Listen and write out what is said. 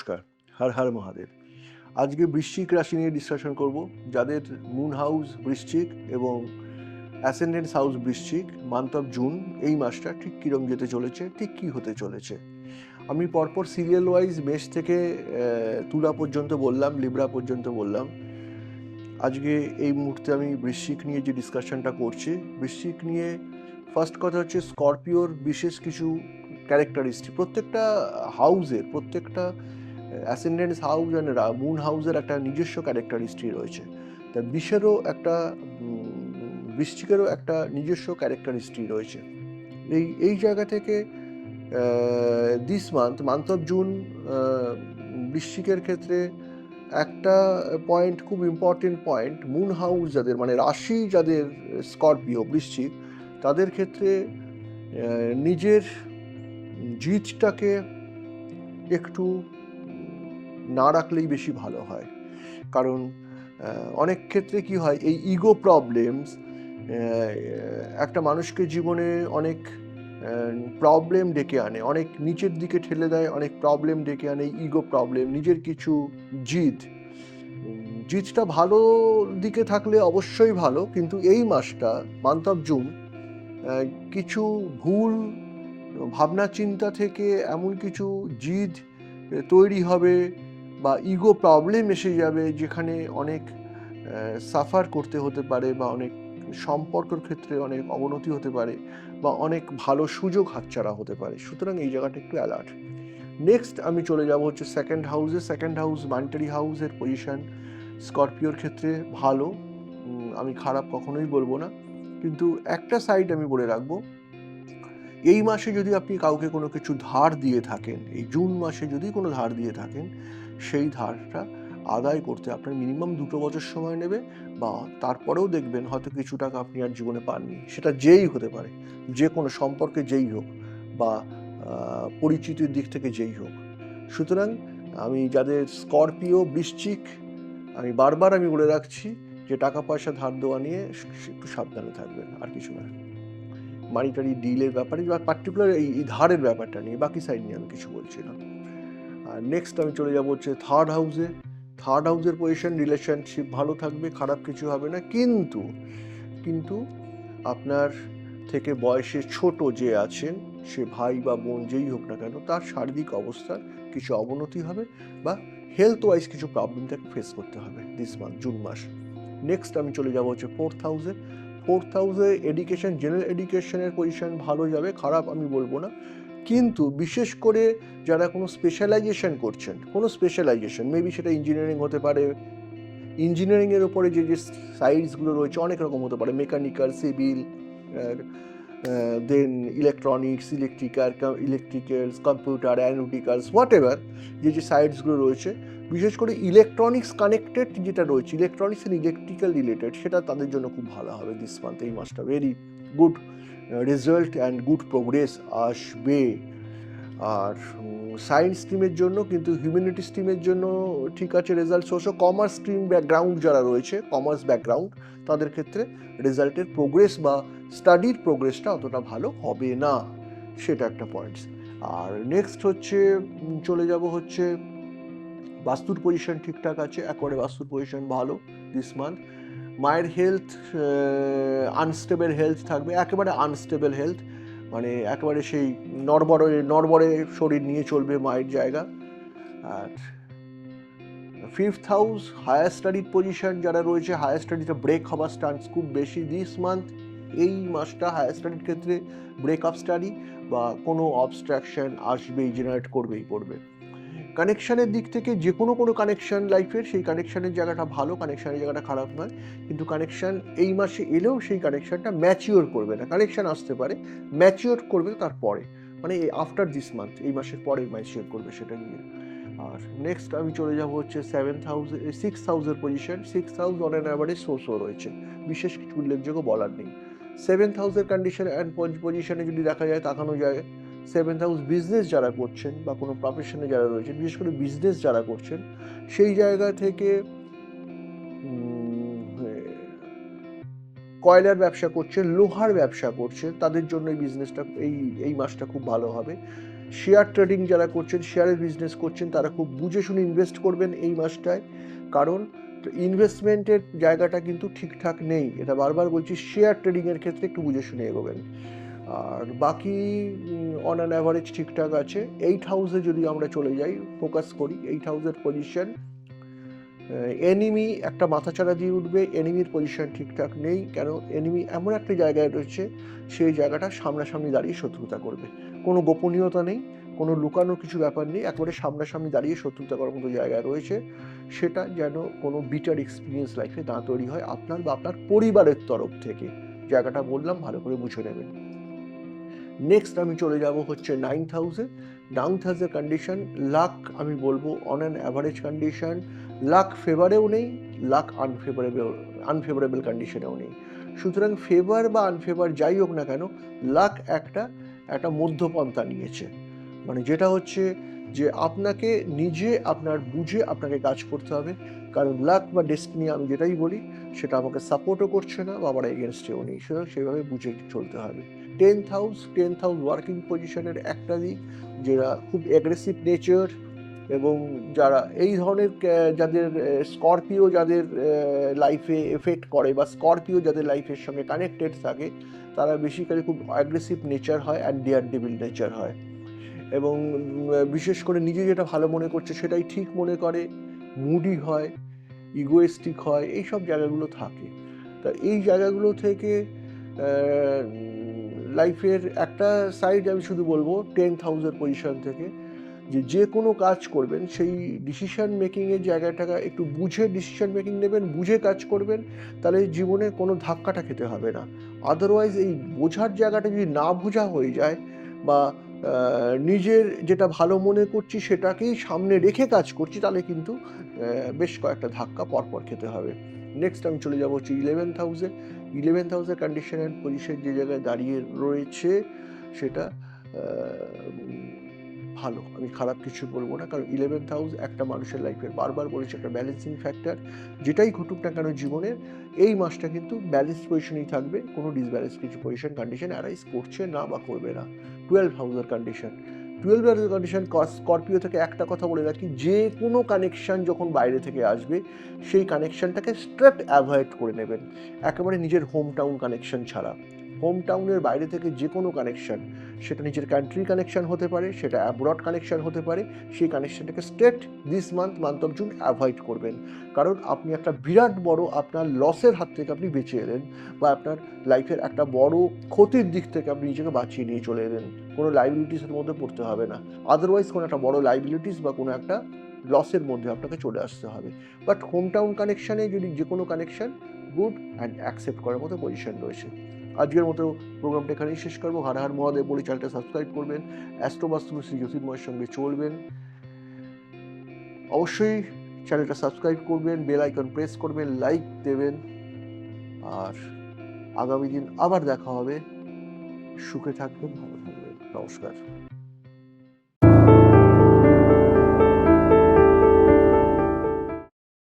নমস্কার, হর হর মহাদেব। আজকে বৃশ্চিক রাশি নিয়ে ডিসকাশন করব, যাদের মুন হাউস বৃশ্চিক এবং অ্যাসেন্ডেন্স হাউস বৃশ্চিক মান্থ অফ জুন এই মাসটা ঠিক কীরকম যেতে চলেছে, ঠিক কী হতে চলেছে। আমি পরপর সিরিয়াল ওয়াইজ মেষ থেকে তুলা পর্যন্ত বললাম লিব্রা পর্যন্ত বললাম। আজকে এই মুহূর্তে আমি বৃশ্চিক নিয়ে যে ডিসকাশনটা করছি, বৃশ্চিক নিয়ে ফার্স্ট কথা হচ্ছে স্করপিওর বিশেষ কিছু ক্যারেক্টারিস্টিক প্রত্যেকটা হাউজের প্রত্যেকটা অ্যাসেন্ডেন্স হাউস অ্যান্ড মুন হাউসের একটা নিজস্ব ক্যারেক্টারিস্টিক রয়েছে। তা বিষেরও একটা বৃষ্টিকেরও একটা নিজস্ব ক্যারেক্টারিস্টিক রয়েছে। এই এই জায়গা থেকে this month month of June বৃশ্চিকের ক্ষেত্রে একটা পয়েন্ট খুব ইম্পর্টেন্ট পয়েন্ট মুন হাউস যাদের মানে রাশি যাদের স্করপিও বৃশ্চিক, তাদের ক্ষেত্রে নিজের জিতটাকে একটু না রাখলেই বেশি ভালো হয়। কারণ অনেক ক্ষেত্রে কি হয়, এই ইগো প্রবলেমস একটা মানুষকে জীবনে অনেক প্রবলেম ডেকে আনে, অনেক নিচের দিকে ঠেলে দেয়, অনেক প্রবলেম ডেকে আনে ইগো প্রবলেম নিজের কিছু জিদ। জিদটা ভালো দিকে থাকলে অবশ্যই ভালো, কিন্তু এই মাসটা মান্থ অফ জুন কিছু ভুল ভাবনা চিন্তা থেকে এমন কিছু জিদ তৈরি হবে বা ইগো প্রবলেম এসে যাবে যেখানে অনেক সাফার করতে হতে পারে বা অনেক সম্পর্কের ক্ষেত্রে অনেক অবনতি হতে পারে বা অনেক ভালো সুযোগ হাতছাড়া হতে পারে। সুতরাং এই জায়গাটা একটু অ্যালার্ট নেক্সট আমি চলে যাব হচ্ছে সেকেন্ড হাউসে সেকেন্ড হাউস মানিটারি হাউসের পজিশন স্করপিওর ক্ষেত্রে ভালো। আমি খারাপ কখনোই বলব না। কিন্তু একটা সাইড আমি বলে রাখব। এই মাসে যদি আপনি কাউকে কোনো কিছু ধার দিয়ে থাকেন, এই জুন মাসে যদি কোনো ধার দিয়ে থাকেন সেই ধারটা আদায় করতে আপনার মিনিমাম দুটো বছর সময় নেবে বা তারপরেও দেখবেন হয়তো কিছু টাকা আপনি আর জীবনে পাননি। সেটা যেই হতে পারে, যে কোনো সম্পর্কে যেই হোক বা পরিচিতির দিক থেকে যেই হোক। সুতরাং আমি যাদের স্করপিও বৃশ্চিক, আমি বারবার আমি বলে রাখছি যে টাকা পয়সা ধার দেওয়া নিয়ে একটু সাবধানে থাকবেন, আর কিছু না। মানিটারি ডিলের ব্যাপারে বা পার্টিকুলার এই ধারের ব্যাপারটা নিয়ে, বাকি সাইড নিয়ে আমি কিছু বলছি না। আর নেক্সট আমি চলে যাব হচ্ছে থার্ড হাউসে থার্ড হাউসের পজিশন রিলেশনশিপ ভালো থাকবে, খারাপ কিছু হবে না। কিন্তু কিন্তু আপনার থেকে বয়সে ছোট যে আছেন, সে ভাই বা বোন যেই হোক না কেন, তার শারীরিক অবস্থার কিছু অবনতি হবে বা হেলথ ওয়াইজ কিছু প্রবলেম তাকে ফেস করতে হবে দিস মান্থ জুন মাস। নেক্সট আমি চলে যাব হচ্ছে ফোর্থ হাউসে ফোর্থ হাউসে এডুকেশন জেনারেল এডুকেশনের পজিশন ভালো যাবে, খারাপ আমি বলব না। কিন্তু বিশেষ করে যারা কোনো স্পেশালাইজেশন করছেন, কোনো স্পেশালাইজেশন মেবি সেটা ইঞ্জিনিয়ারিং হতে পারে ইঞ্জিনিয়ারিংয়ের ওপরে যে যে সাইডসগুলো রয়েছে অনেক রকম হতে পারে mechanical civil then electronics electrical electricals computer aeronauticals whatever যে যে সাইডসগুলো রয়েছে, বিশেষ করে ইলেকট্রনিক্স কানেক্টেড যেটা রয়েছে ইলেকট্রনিক্স অ্যান্ড ইলেকট্রিক্যাল রিলেটেড সেটা তাদের জন্য খুব ভালো হবে দিস মান্থ এই মাসটা very good result and good progress আসবে আর সায়েন্স স্ট্রিমের জন্য কিন্তু হিউম্যানিটি স্ট্রিমের জন্য ঠিক আছে রেজাল্ট সোর্সও কমার্স স্ট্রিম ব্যাকগ্রাউন্ড যারা রয়েছে কমার্স ব্যাকগ্রাউন্ড তাদের ক্ষেত্রে রেজাল্টের প্রোগ্রেস বা স্টাডির প্রোগ্রেসটা অতটা ভালো হবে না। সেটা একটা পয়েন্টস আর নেক্সট হচ্ছে চলে যাব হচ্ছে, বাস্তুর পজিশন ঠিকঠাক আছে, একবারে বাস্তুর পজিশন ভালো দিস মান্থ মায়ের হেলথ আনস্টেবল হেলথ থাকবে, একেবারে আনস্টেবল হেলথ মানে একেবারে সেই নড়বড়ে নড়বড়ে শরীর নিয়ে চলবে মায়ের জায়গা। আর ফিফথ হাউস হায়ার স্টাডির পজিশন যারা রয়েছে হায়ার স্টাডিতে ব্রেক হওয়ার চান্স খুব বেশি দিস মান্থ এই মাসটা হায়ার স্টাডির ক্ষেত্রে ব্রেক আপ স্টাডি বা কোনো অবস্ট্রাকশন আসবেই জেনারেট করবেই করবে কানেকশনের দিক থেকে যে কোনো কোনো কানেকশন লাইফের সেই কানেকশানের জায়গাটা ভালো কানেকশানের জায়গাটা খারাপ নয়। কিন্তু কানেকশান এই মাসে এলেও সেই কানেকশানটা ম্যাচিওর করবে না। কানেকশান আসতে পারে ম্যাচিওর করবে তারপরে। মানে আফটার দিস মান্থ এই মাসের পরে ম্যাচিওর করবে সেটা নিয়ে। আর নেক্সট আমি চলে যাব হচ্ছে সেভেন হাউস সিক্স হাউসের position six house on an average সোর্সও রয়েছে। বিশেষ কিছু উল্লেখযোগ্য বলার নেই। সেভেন হাউসের কন্ডিশন অ্যান্ড পজিশনে যদি দেখা যায়, তাকানো যায়। সেভেন্থ হাউস বিজনেস যারা করছেন বা কোনো প্রফেশনে যারা রয়েছেন, বিশেষ করে বিজনেস যারা করছেন, সেই জায়গা থেকে কয়লার ব্যবসা করছেন, লোহার ব্যবসা করছেন, তাদের জন্য এই বিজনেসটা এই এই মাসটা খুব ভালো হবে। শেয়ার ট্রেডিং যারা করছেন শেয়ারের বিজনেস করছেন, তারা খুব বুঝে শুনে ইনভেস্ট করবেন এই মাসটায়। কারণ ইনভেস্টমেন্টের জায়গাটা কিন্তু ঠিকঠাক নেই। এটা বারবার বলছি শেয়ার ট্রেডিংয়ের ক্ষেত্রে একটু বুঝে শুনে এগোবেন। আর বাকি অন অ্যান অ্যাভারেজ ঠিকঠাক আছে। এইট হাউসে যদি আমরা চলে যাই ফোকাস করি এইট হাউসের পজিশন এনিমি একটা মাথাচাড়া দিয়ে উঠবে এনিমির পজিশন ঠিকঠাক নেই, কেন? এনিমি এমন একটা জায়গায় রয়েছে, সেই জায়গাটা সামনাসামনি দাঁড়িয়ে শত্রুতা করবে। কোনো গোপনীয়তা নেই, কোনো লুকানোর কিছু ব্যাপার নেই, একেবারে সামনাসামনি দাঁড়িয়ে শত্রুতা করার মতো জায়গায় রয়েছে। সেটা যেন কোনো বিটার এক্সপিরিয়েন্স লাইফে না তৈরি হয়, আপনার বা আপনার পরিবারের তরফ থেকে। জায়গাটা বললাম, ভালো করে বুঝে নেবেন। নেক্সট আমি চলে যাব হচ্ছে নাইন হাউসে নাইন্থ হাউসের কন্ডিশন লাক আমি বলব on an average condition luck ফেভারেও নেই লাক আনফেভারেবল আনফেভারেবল কন্ডিশনেও নেই। সুতরাং ফেভার বা আনফেভার যাই হোক না কেন লাক একটা একটা মধ্যপন্থা নিয়েছে। মানে যেটা হচ্ছে যে আপনাকে নিজে, আপনার বুঝে আপনাকে কাজ করতে হবে। কারণ লাক বা ডেস্টিনি আমি যেটাই বলি, সেটা আমাকে সাপোর্টও করছে না, বা আমার এগেনস্টেও নেই। সুতরাং সেভাবে বুঝে চলতে হবে। Tenth house tenth house working পজিশনের একটা দিক, যেটা খুব অ্যাগ্রেসিভ নেচার এবং যারা এই ধরনের যাদের স্করপিও যাদের লাইফে এফেক্ট করে বা স্করপিও যাদের লাইফের সঙ্গে কানেক্টেড থাকে, তারা বেসিক্যালি খুব অ্যাগ্রেসিভ নেচার হয় অ্যান্ড ডিয়ার ডেভিল নেচার হয়। এবং বিশেষ করে নিজে যেটা ভালো মনে করছে সেটাই ঠিক মনে করে মুডি হয় ইগোয়েস্টিক হয় এই সব জায়গাগুলো থাকে। তা এই জায়গাগুলো থেকে লাইফের একটা সাইড আমি শুধু বলব টেন থাউজেন্ড পজিশন থেকে যে যে কোনো কাজ করবেন, সেই ডিসিশন মেকিংয়ের জায়গাটাকে একটু বুঝে ডিসিশন মেকিং নেবেন, বুঝে কাজ করবেন, তাহলে জীবনে কোনো ধাক্কাটা খেতে হবে না। আদারওয়াইজ এই বোঝার জায়গাটা যদি না বোঝা হয়ে যায় বা নিজের যেটা ভালো মনে করছি সেটাকেই সামনে রেখে কাজ করছি, তাহলে কিন্তু বেশ কয়েকটা ধাক্কা পরপর খেতে হবে। নেক্সট আমি চলে যাব হচ্ছে ইলেভেন হাউসে ইলেভেন্থ হাউসের কন্ডিশন অ্যান্ড পজিশন যে জায়গায় দাঁড়িয়ে রয়েছে, সেটা ভালো। আমি খারাপ কিছু বলব না, কারণ ইলেভেন্থ হাউস একটা মানুষের লাইফের বারবার বলেছে, একটা ব্যালেন্সিং ফ্যাক্টর যেটাই ঘটুক না কেন জীবনের, এই মাসটা কিন্তু ব্যালেন্স পজিশনেই থাকবে, কোনো ডিসব্যালেন্স কিছু পজিশন কন্ডিশন অ্যারাইজ করছে না বা করবে না। টুয়েলভ হাউসের কন্ডিশন টুয়েলভ হাউসের কন্ডিশন স্করপিও থেকে একটা কথা বলে রাখি, যে কোনো কানেকশান যখন বাইরে থেকে আসবে, সেই কানেকশানটাকে স্ট্রেট অ্যাভয়েড করে নেবেন। একেবারে নিজের হোম টাউন কানেকশন ছাড়া। হোম টাউনের বাইরে থেকে যে কোনো কানেকশন সেটা নিজের কান্ট্রি কানেকশন হতে পারে, সেটা অ্যাব্রড কানেকশন হতে পারে, সেই কানেকশনটাকে straight this month month of June avoid করবেন। কারণ আপনি একটা বিরাট বড় আপনার লসের হাত থেকে আপনি বেঁচে এলেন বা আপনার লাইফের একটা বড় ক্ষতির দিক থেকে আপনি নিজেকে বাঁচিয়ে নিয়ে চলে এলেন। কোনো লাইবিলিটিসের মধ্যে পড়তে হবে না। আদারওয়াইজ কোনো একটা বড় লাইবিলিটিস বা কোনো একটা লসের মধ্যে আপনাকে চলে আসতে হবে। বাট হোম টাউন কানেকশানে যদি যে কোনো কানেকশন গুড অ্যান্ড অ্যাকসেপ্ট করার মতো পজিশন রয়েছে। আজকের মতো প্রোগ্রামটা এখানেই শেষ করব। হার হার মহাদেব বলে চ্যানেলটা সাবস্ক্রাইব করবেন। অ্যাস্ট্রোবাস্তু শ্রী জ্যোতির্ময়ের সঙ্গে চলবেন। অবশ্যই চ্যানেলটা সাবস্ক্রাইব করবেন, বেল আইকন প্রেস করবেন, লাইক দেবেন। আর আগামী দিন আবার দেখা হবে। সুখে থাকবেন, ভালো থাকবেন। নমস্কার।